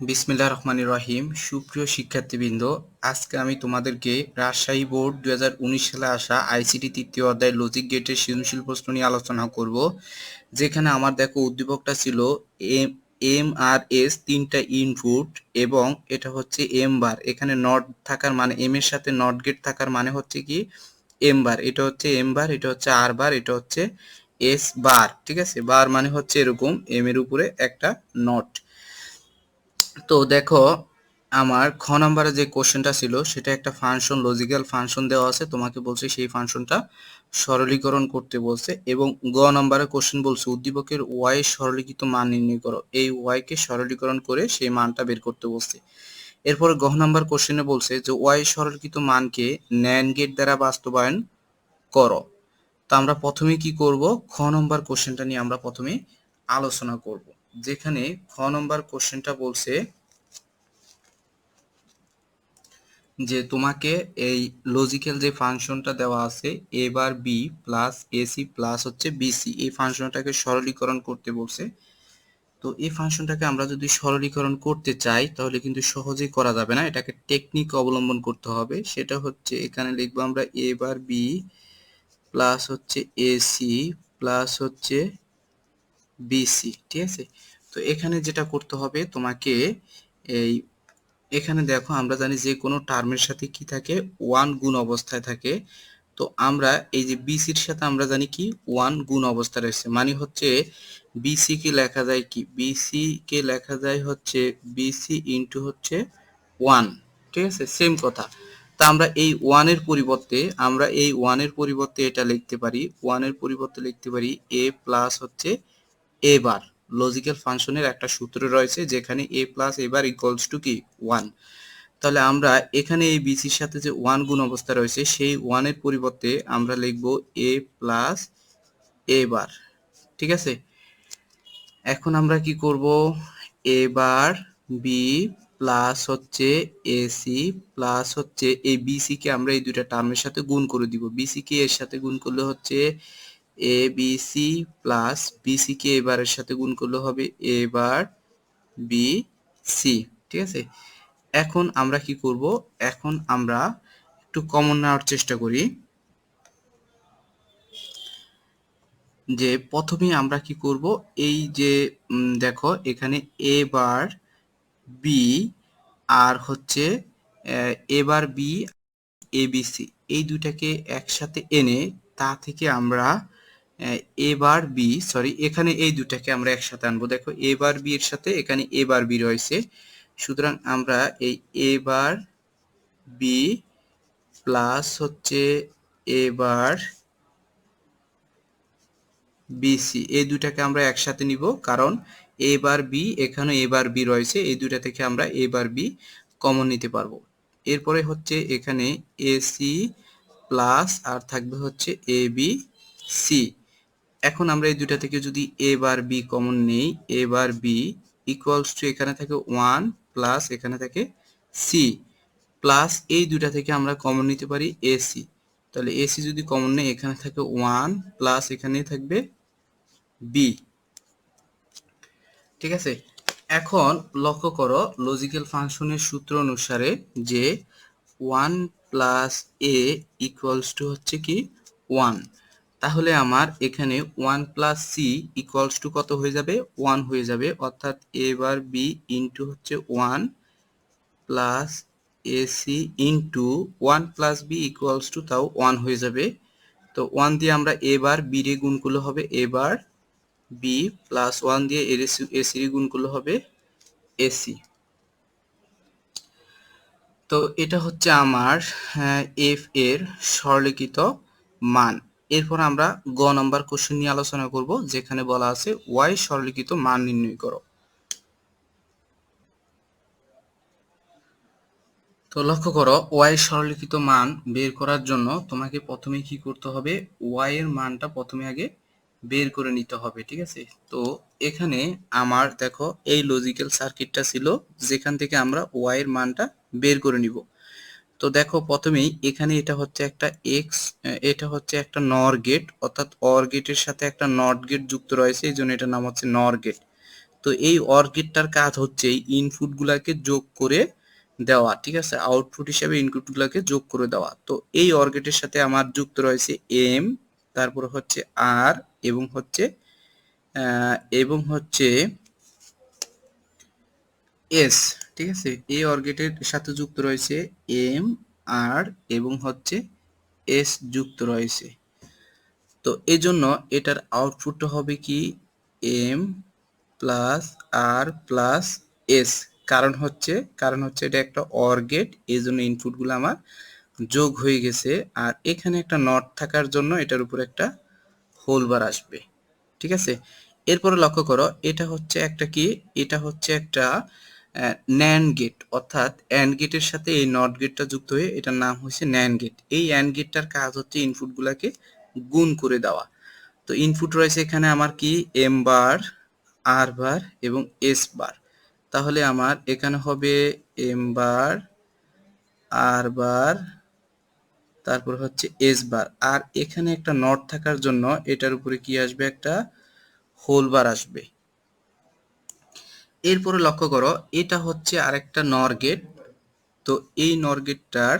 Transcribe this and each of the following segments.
বিসমিল্লাহ রহমান রহিম। সুপ্রিয় শিক্ষার্থীবৃন্দ, আজকে আমি তোমাদেরকে রাজশাহী বোর্ড দুই হাজার উনিশ সালে আসা আইসিটি তৃতীয় অধ্যায় লজিক গেটের সৃজনশীল প্রশ্ন নিয়ে আলোচনা করব। যেখানে আমার দেখো উদ্দীপকটা ছিল এম এম আর এস তিনটা ইনপুট এবং এটা হচ্ছে এম বার এখানে নট থাকার মানে এম এর সাথে নট গেট থাকার মানে হচ্ছে কি? এম বার এটা হচ্ছে এম বার এটা হচ্ছে আর বার এটা হচ্ছে এস বার ঠিক আছে? বার মানে হচ্ছে এরকম এম এর উপরে একটা নট তো দেখো, আমার খ নাম্বারে যে কোশ্চেনটা ছিল, সেটা একটা ফাংশন লজিক্যাল ফাংশন দেওয়া আছে। তোমাকে বলছে সেই ফাংশনটা সরলীকরণ করতে বলছে এবং গ নাম্বারে কোশ্চেন বলছে, উদ্দীপকের ওয়াই সরলীকৃত মান নির্ণয় করো। এই ওয়াই কে সরলীকরণ করে সেই মানটা বের করতে বলছে। এরপর গ নাম্বার কোশ্চেনে বলছে যে ওয়াই সরলীকৃত মানকে ন্যান্ড গেট দ্বারা বাস্তবায়ন করো। তো আমরা প্রথমে কি করব? খ নম্বর কোশ্চেনটা নিয়ে আমরা প্রথমে আলোচনা করব। যেখানে খ নম্বর কোশ্চেনটা বলছে যে তোমাকে এই লজিক্যাল যে ফাংশনটা দেওয়া আছে A bar B plus AC plus হচ্ছে বিসি এই ফাংশনটাকে সরলীকরণ করতে বলছে। তো এই ফাংশনটাকে আমরা যদি সরলীকরণ করতে চাই, তাহলে কিন্তু সহজেই করা যাবে না। এটাকে টেকনিক অবলম্বন করতে হবে। সেটা হচ্ছে এখানে লিখব আমরা এ বার বি প্লাস হচ্ছে এসি প্লাস হচ্ছে বিসি ঠিক আছে? তো এখানে যেটা করতে হবে তোমাকে এই, এখানে দেখো আমরা জানি যে কোনো টার্মের সাথে কি থাকে? ওয়ান গুণ অবস্থায় থাকে। তো আমরা এই যে বিসির সাথে আমরা জানি কি? ওয়ান গুণ অবস্থা রয়েছে। মানে হচ্ছে বিসি কে লেখা যায় কি? বিসি কে লেখা যায় হচ্ছে বিসি ইন্টু হচ্ছে ওয়ান ঠিক আছে? সেম কথা। তা আমরা এই ওয়ানের পরিবর্তে, আমরা এই ওয়ানের পরিবর্তে এটা লিখতে পারি। ওয়ানের পরিবর্তে লিখতে পারি এ প্লাস হচ্ছে এ বার লজিক্যাল ফাংশনের একটা সূত্র রয়েছে যেখানে A plus A bar equals to কি? ওয়ান তাহলে আমরা এখানে এই বিসির সাথে যে ওয়ান গুণ অবস্থা রয়েছে, সেই ওয়ানের পরিবর্তে আমরা লিখব এ প্লাস এ বার ঠিক আছে? এখন আমরা কি করব? এ বার বি প্লাস হচ্ছে এসি প্লাস হচ্ছে এই বিসি কে আমরা এই দুইটা টার্মের সাথে গুণ করে দিব। বিসি কে এর সাথে গুণ করলে হচ্ছে A B C plus BC কে এবারের সাথে গুণ করলে হবে এ বার বি সি ঠিক আছে? এখন আমরা কি করব? এখন আমরা একটু কমন নেওয়ার চেষ্টা করি। যে প্রথমে আমরা কি করব? এই যে দেখো, এখানে এ বার বি আর হচ্ছে এবার বি এবিসি এই দুইটাকে একসাথে এনে তা থেকে আমরা এবার বি সরি এখানে এই দুটাকে আমরা একসাথে আনব। দেখো এবার বি এর সাথে, এখানে এবার বি রয়েছে। সুতরাং আমরা এই এবার বি প্লাস হচ্ছে এ এবার বিসি এই দুটাকে আমরা একসাথে নিব। কারণ এবার বি এখানে এবার বি রয়েছে, এই দুটা থেকে আমরা এবার বি কমন নিতে পারব। এরপরে হচ্ছে এখানে এসি প্লাস আর থাকবে হচ্ছে এ বি সি এখন আমরা এই দুটা থেকে যদি এ বার বি কমন নেই A bar B equals to এখানে থাকে ওয়ান প্লাস এখানে থাকে সি প্লাস এই দুটা থেকে আমরা কমন নিতে পারি এসি তাহলে এসি যদি কমন নেই, এখানে থাকে ওয়ান প্লাস এখানে থাকবে বি ঠিক আছে? এখন লক্ষ্য করো লজিক্যাল ফাংশনের সূত্র অনুসারে যে one plus A equals to হচ্ছে কি ওয়ান তাহলে আমার এখানে one plus C equals to কত হয়ে যাবে? ওয়ান হয়ে যাবে। অর্থাৎ এ বার বি ইন্টু হচ্ছে one plus A AC into one plus B equals to তাও ওয়ান হয়ে যাবে। তো ওয়ান দিয়ে আমরা এবার বি রে গুণ করলে হবে A bar B plus one দিয়ে এসি গুণ করলে হবে এসি তো এটা হচ্ছে আমার এফ এর সরলিখিত মান। এরপর আমরা গ নাম্বার কোশ্চেন নিয়ে আলোচনা করব, যেখানে বলা আছে ওয়াই সরলিখিত মান নির্ণয় করো। তো লক্ষ্য করো ওয়াই সরলিখিত মান বের করার জন্য তোমাকে প্রথমে কি করতে হবে ওয়াই এর মানটা প্রথমে আগে বের করে নিতে হবে, ঠিক আছে? তো এখানে আমার দেখো এই লজিক্যাল সার্কিটটা ছিল, যেখান থেকে আমরা ওয়াই এর মানটা বের করে নিব। তো দেখো প্রথমেই এখানে এটা হচ্ছে একটা এক্স এটা হচ্ছে একটা নর গেট অর্থাৎ অর গেটের সাথে একটা নট গেট যুক্ত রয়েছে, এই জন্য এটার নাম হচ্ছে নর গেট তো এই অর গেটটার কাজ হচ্ছে এই ইনপুটগুলোকে যোগ করে দেওয়া, ঠিক আছে? আউটপুট হিসেবে ইনপুটগুলোকে যোগ করে দেওয়া। তো এই অর গেটের সাথে আমার যুক্ত রয়েছে এম তারপর হচ্ছে আর এবং হচ্ছে এবং হচ্ছে এস ঠিক আছে? এই অর গেটের সাথে যুক্ত রয়েছে এম আর এবং হচ্ছে এস যুক্ত রয়েছে। তো এই জন্য এটার আউটপুটটা হবে কি M plus R plus S কারণ হচ্ছে কারণ হচ্ছে এটা একটা অর গেট এই জন্য ইনপুটগুলো আমার যোগ হয়ে গেছে। আর এখানে একটা নট থাকার জন্য এটার উপর একটা হোল বার আসবে। ঠিক আছে? এরপরে লক্ষ্য করো, এটা হচ্ছে একটা কি? এটা হচ্ছে একটা ন্যান গেট অর্থাৎ অ্যান্ড গেটের সাথে এই নট গেটটা যুক্ত হয়ে এটার নাম হচ্ছে ন্যান গেট এই অ্যান্ড গেটটার কাজ হচ্ছে ইনপুটগুলোকে গুণ করে দেওয়া। তো ইনপুট রয়েছে এখানে আমার কি? এম বার আর বার এবং এস বার তাহলে আমার এখানে হবে এম বার আর বার তারপর হচ্ছে এস বার আর এখানে একটা নট থাকার জন্য এটার উপরে কি আসবে? একটা হোল বার আসবে। এরপরে লক্ষ্য করো, এটা হচ্ছে আরেকটা নর গেট তো এই নর গেটটার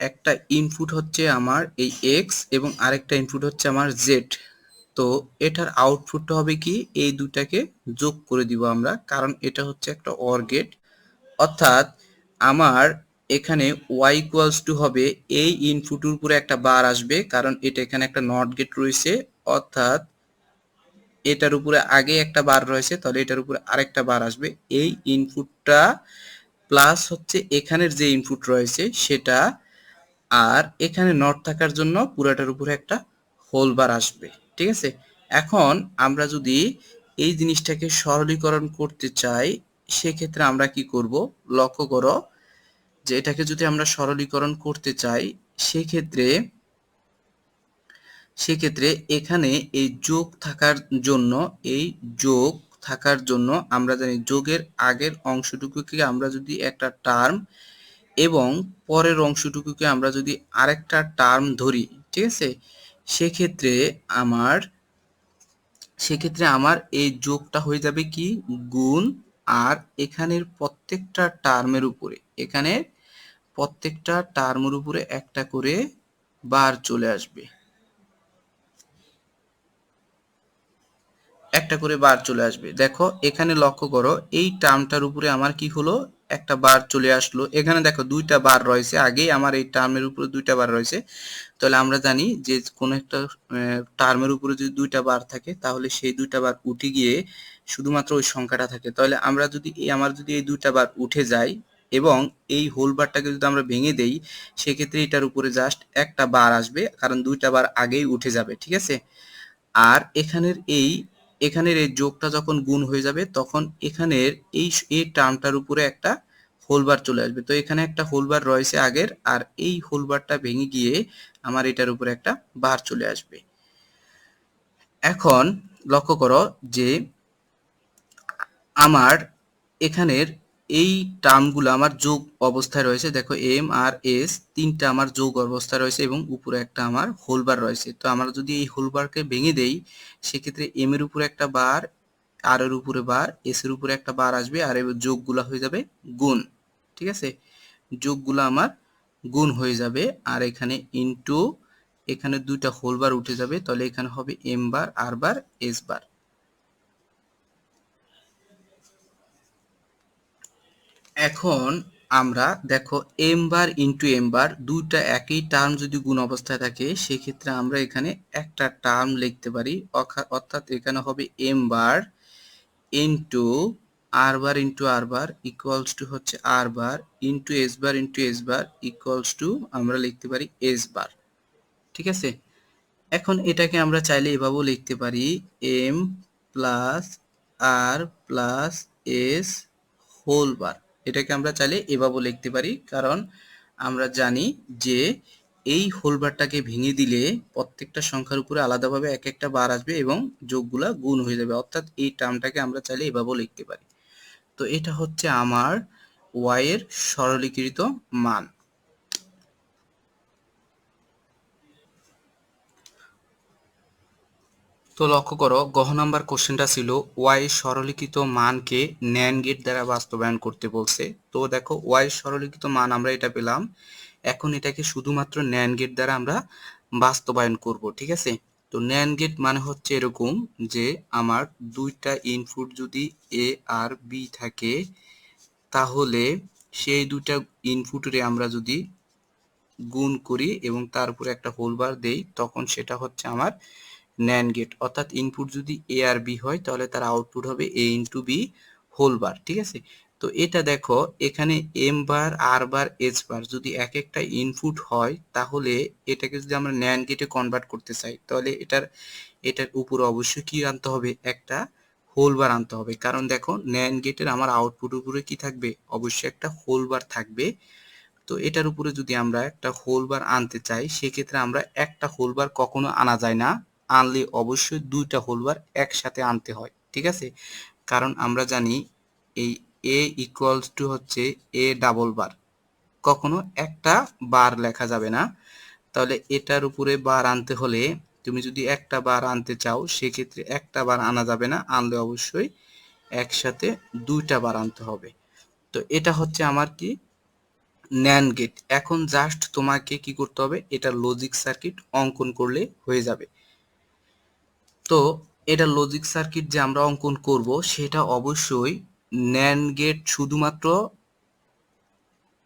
একটা ইনপুট হচ্ছে আমার এই এক্স এবং আরেকটা ইনপুট হচ্ছে আমার জেড তো এটার আউটপুটটা হবে কি? এই দুটাকে যোগ করে দিব আমরা, কারণ এটা হচ্ছে একটা অর গেট অর্থাৎ আমার এখানে ওয়াই ইকুয়ালস টু হবে, এই ইনপুটের উপরে একটা বার আসবে, কারণ এটা এখানে একটা নট গেট রয়েছে। অর্থাৎ এটার উপরে আগে একটা বার রয়েছে, তাহলে এটার উপরে আরেকটা বার আসবে। এই ইনপুটটা প্লাস হচ্ছে এখানের যে ইনপুট রয়েছে, সেটা আর এখানে নট থাকার জন্য পুরাটার উপরে একটা হোল বার আসবে, ঠিক আছে? এখন আমরা যদি এই জিনিসটাকে সরলীকরণ করতে চাই, সেক্ষেত্রে আমরা কি করব? লক্ষ্য করো যে এটাকে যদি আমরা সরলীকরণ করতে চাই, সেক্ষেত্রে সেক্ষেত্রে এখানে এই যোগ থাকার জন্য, এই যোগ থাকার জন্য আমরা জানি যোগের আগের অংশটুকুকে আমরা যদি একটা টার্ম এবং পরের অংশটুকুকে আমরা যদি আরেকটা টার্ম ধরি, ঠিক আছে? সেক্ষেত্রে আমার সেক্ষেত্রে আমার এই যোগটা হয়ে যাবে কি? গুণ আর এখানের প্রত্যেকটা টার্মের উপরে। এখানে প্রত্যেকটা টার্মের উপরে একটা করে বার চলে আসবে। একটা করে বার চলে আসবে। দেখো, এখানে লক্ষ্য করো, এই টার্মটার উপরে আমার কি হলো? একটা বার চলে আসলো। এখানে দেখো, দুইটা বার রয়েছে। আগেই আমার এই টার্মের উপরে দুইটা বার রয়েছে। তাহলে আমরা জানি যে কোনো একটা টার্মের উপরে যদি দুইটা বার থাকে, তাহলে সেই দুইটা বার উঠে গিয়ে শুধুমাত্র ওই সংখ্যাটা থাকে। তাহলে আমরা যদি এই, আমার যদি এই দুইটা বার উঠে যায় এবং এই হোল বারটাকে যদি আমরা ভেঙে দেই, সেক্ষেত্রে এটার উপরে জাস্ট একটা বার আসবে, কারণ দুইটা বার আগেই উঠে যাবে, ঠিক আছে? আর এখানের এই এখানের এই যোগটা যখন গুণ হয়ে যাবে, তখন এখানের এই এই টার্মটার উপরে একটা হোলবার চলে আসবে। তো এখানে একটা হোলবার রয়েছে আগের, আর এই হোলবারটা ভেঙে গিয়ে আমার এটার উপরে একটা বার চলে আসবে। এখন লক্ষ্য করো যে, আমার এখানের এই টার্মগুলো আমার যোগ অবস্থায় রয়েছে, দেখো এম আর এস, তিনটা আমার যোগ অবস্থায় রয়েছে এবং উপরে একটা আমার হোলবার রয়েছে। তো আমরা যদি এই হোলবারকে ভেঙে দেই, সেক্ষেত্রে এম এর উপরে একটা বার আর এর উপরে বার এস এর উপরে একটা বার আসবে আর যোগগুলা হয়ে যাবে গুণ, ঠিক আছে? যোগগুলো আমার গুণ হয়ে যাবে আর এখানে ইনটু এখানে দুইটা হোলবার উঠে যাবে, তাহলে এখানে হবে এম বার আর বার এস বার। এখন আমরা দেখো M bar into M bar দুইটা একই টার্ম যদি গুণ অবস্থায় থাকে, সেক্ষেত্রে আমরা এখানে একটা টার্ম লিখতে পারি। অর্থাৎ এখানে হবে M bar into R bar into R bar equals to হচ্ছে R bar into S bar into S bar equals to আমরা লিখতে পারি এস বার ঠিক আছে? এখন এটাকে আমরা চাইলে এভাবেও লিখতে পারি। M plus R plus S whole bar এটাকে আমরা চাইলে এভাবেও লিখতে পারি। কারণ আমরা জানি যে এই হোলবারটাকে ভেঙে দিলে প্রত্যেকটা সংখ্যার উপরে আলাদাভাবে এক একটা বার আসবে এবং যোগগুলা গুণ হয়ে যাবে। অর্থাৎ এই টার্মটাকে আমরা চাইলে এভাবেও লিখতে পারি। তো এটা হচ্ছে আমার ওয়াই এর সরলীকৃত মান। তো লক্ষ্য করো গহ নাম্বার কোশ্চেনটা ছিল, ওয়াই সরলীকৃত মানকে ন্যান গেট দ্বারা বাস্তবায়ন করতে বলছে। তো দেখো, ওয়াই সরলীকৃত মান আমরা এটা পেলাম, এখন এটাকে শুধুমাত্র ন্যান গেট দ্বারা আমরা বাস্তবায়ন করব, ঠিক আছে? তো ন্যান গেট মানে হচ্ছে এরকম যে আমার দুইটা ইনপুট যদি এ আর বি থাকে, তাহলে সেই দুইটা ইনপুটরে আমরা যদি গুণ করি এবং তার উপরে একটা হোলবার দেই, তখন সেটা হচ্ছে আমার ন্যান গেট অর্থাৎ ইনপুট যদি এ আর বি হয়, তাহলে তার আউটপুট হবে A into B whole bar ঠিক আছে? তো এটা দেখো, এখানে এম বার আর বার এস বার যদি এক একটা ইনপুট হয়, তাহলে এটাকে যদি আমরা ন্যান গেটে কনভার্ট করতে চাই, তাহলে এটার এটার উপরে অবশ্যই কি আনতে হবে? একটা হোল বার আনতে হবে। কারণ দেখো ন্যান গেটের আমার আউটপুট উপরে কি থাকবে? অবশ্যই একটা হোল বার থাকবে। তো এটার উপরে যদি আমরা একটা হোল বার আনতে চাই, সেক্ষেত্রে আমরা একটা হোল বার কখনো আনা যায় না। আনলে অবশ্যই দুইটা হোলবার একসাথে আনতে হয়, ঠিক আছে? কারণ আমরা জানি এই এ ইকুয়ালস টু হচ্ছে এ ডাবল বার কখনো একটা বার লেখা যাবে না। তাহলে এটার উপরে বার আনতে হলে তুমি যদি একটা বার আনতে চাও, সেক্ষেত্রে একটা বার আনা যাবে না। আনলে অবশ্যই একসাথে দুইটা বার আনতে হবে। তো এটা হচ্ছে আমার কি? ন্যান গেট এখন জাস্ট তোমাকে কি করতে হবে? এটা লজিক সার্কিট অঙ্কন করলে হয়ে যাবে। তো এটা লজিক সার্কিট যে আমরা অঙ্কন করব, সেটা অবশ্যই ন্যান গেট শুধুমাত্র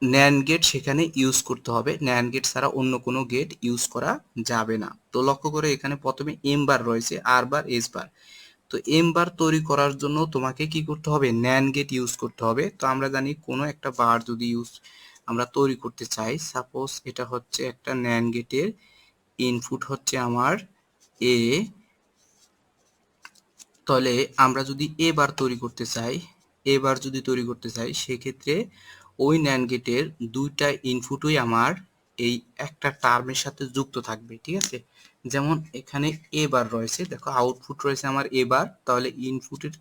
ন্যান গেট সেখানে ইউজ করতে হবে। ন্যান গেট ছাড়া অন্য কোনো গেট ইউজ করা যাবে না। তো লক্ষ্য করে এখানে প্রথমে এম বার রয়েছে আর বার এস বার তো এম বার তৈরি করার জন্য তোমাকে কি করতে হবে? ন্যান গেট ইউজ করতে হবে। তো আমরা জানি কোনো একটা বার যদি ইউজ আমরা তৈরি করতে চাই সাপোজ এটা হচ্ছে একটা ন্যান গেটের ইনপুট হচ্ছে আমার এ তাহলে আমরা যদি এ বার তৈরি করতে চাই এ বার যদি তৈরি করতে চাই, সেক্ষেত্রে ওই ন্যান গেটের দুইটা ইনপুটই আমার এই একটা টার্মের সাথে যুক্ত থাকবে, ঠিক আছে? যেমন এখানে এ বার রয়েছে, দেখো আউটপুট রয়েছে আমার এ বার, তাহলে ইনপুটের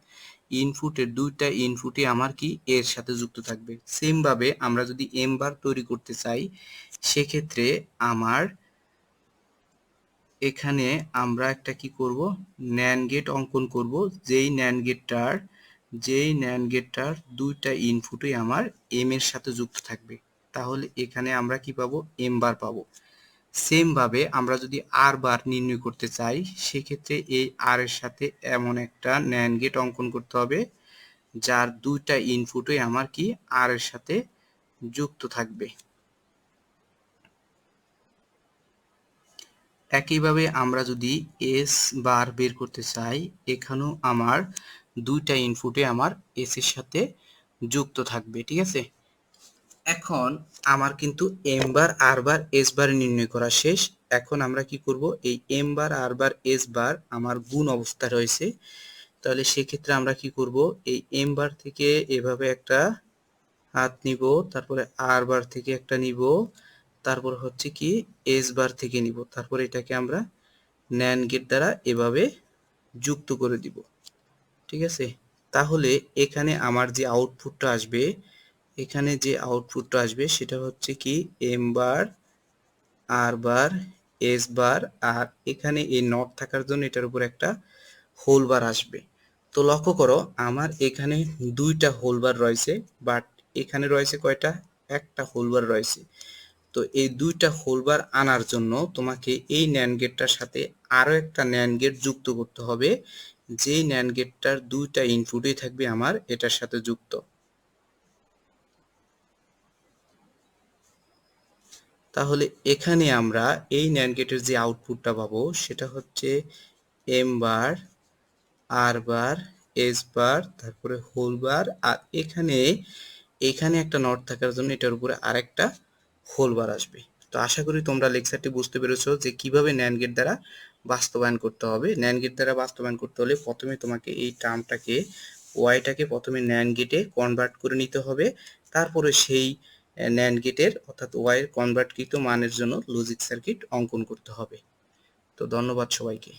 ইনপুটের দুইটা ইনপুটই আমার কি এর সাথে যুক্ত থাকবে? সেমভাবে আমরা যদি এম বার তৈরি করতে চাই, সেক্ষেত্রে আমার এখানে আমরা একটা কি করব? ন্যান গেট অঙ্কন করব। যেই ন্যান গেটটার যেই ন্যান গেটটার দুইটা ইনপুটই আমার এম এর সাথে যুক্ত থাকবে। তাহলে এখানে আমরা কি পাবো? এম বার পাবো। সেম ভাবে আমরা যদি আর বার নির্ণয় করতে চাই, সেক্ষেত্রে এই আর এর সাথে এমন একটা ন্যান গেট অঙ্কন করতে হবে, যার দুইটা ইনপুটই আমার কি আর এর সাথে যুক্ত থাকবে। একইভাবে আমরা যদি এস বার বের করতে চাই, এখানেও আমার দুইটা ইনপুটে আমার এস এর সাথে যুক্ত থাকবে, ঠিক আছে? এখন আমার কিন্তু এম বার আর বার এস বার নির্ণয় করা শেষ। এখন আমরা কি করব? এই এম বার আর বার এস বার আমার গুণ অবস্থা রয়েছে। তাহলে সেক্ষেত্রে আমরা কি করব? এই এম বার থেকে এভাবে একটা হাত নিব, তারপরে আর বার থেকে একটা নিব তারপর হচ্ছে কি এস বার থেকে নিব। তারপর এটাকে আমরা ন্যান গেট দ্বারা এভাবে যুক্ত করে দিব। ঠিক আছে? তাহলে এখানে আমার যে আউটপুটটা আসবে, এখানে যে আউটপুটটা আসবে সেটা হচ্ছে কি এম বার আর বার এস বার আর এখানে এই নট থাকার জন্য এটার উপর একটা হোল বার আসবে। তো লক্ষ্য করো, আমার এখানে দুইটা হোল বার রয়েছে বাট এখানে রয়েছে কয়টা? একটা হোল বার রয়েছে। তো এই দুইটা হোলবার আনার জন্য তোমাকে এই ন্যান গেটটার সাথে আরও একটা ন্যান গেট যুক্ত করতে হবে। যেই ন্যান গেটটার দুইটা ইনপুটই থাকবে আমার, এটার সাথে যুক্ত। তাহলে এখানে আমরা এই ন্যান গেটের যে আউটপুটটা পাবো, সেটা হচ্ছে এম বার আর বার এস বার তারপরে হোল বার আর এখানে এখানে একটা নট থাকার জন্য এটার উপরে আরেকটা হোলবার আসবে। তো আশা করি তোমরা লেকচারটি বুঝতে পেরেছ যে কীভাবে ন্যান গেট দ্বারা বাস্তবায়ন করতে হবে। ন্যান গেট দ্বারা বাস্তবায়ন করতে হলে প্রথমে তোমাকে এই টার্মটাকে ওয়াইটাকে প্রথমে ন্যান গেটে কনভার্ট করে নিতে হবে। তারপরে সেই ন্যান গেটের অর্থাৎ ওয়াইয়ের কনভার্টকৃত মানের জন্য লজিক সার্কিট অঙ্কন করতে হবে। তো ধন্যবাদ সবাইকে।